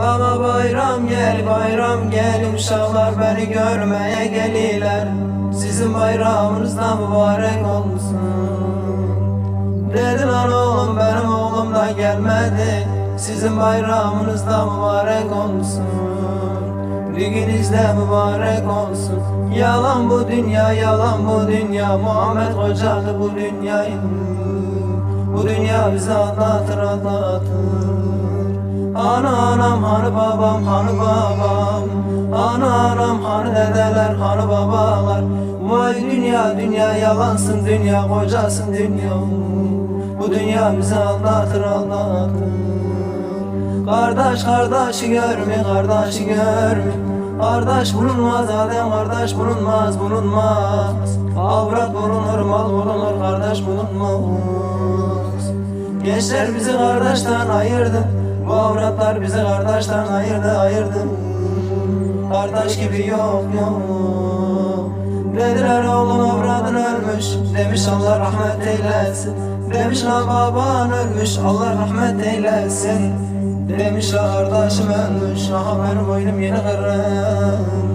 Ama bayram gel bayram gel uşaklar beni görmeye geliler Sizin bayramınız da mübarek olsun. Dedi lan oğlum benim oğlum da gelmedi. Sizin bayramınız da mübarek olsun. Düğünüz de mübarek olsun. Yalan bu dünya yalan bu dünya. Muhammed kocadı bu dünyayı Bu dünya bizi anlatır anlatır Ana anam hanı babam hanı babam. Ana anam hanı dedeler hanı babalar. Vay dünya dünya yalansın dünya kocasın dünya. Bu dünya bizi anlatır anlatır. Kardeş kardeşi görme kardeşi görme. Kardeş bulunmaz adem kardeş bulunmaz bulunmaz. Avrat bulunur mal bulunur kardeş bulunmaz. Gençler bizi kardeşten ayırdı Bu avratlar bizi kardeşten ayırdı ayırdı. Kardeş gibi yok yok. Dediler oğlun avradın ölmüş. Demiş Allah rahmet eylesin. Demiş la baban ölmüş. Allah rahmet eylesin. Demiş la kardeşim ölmüş. Aha benim boynum yeni kırım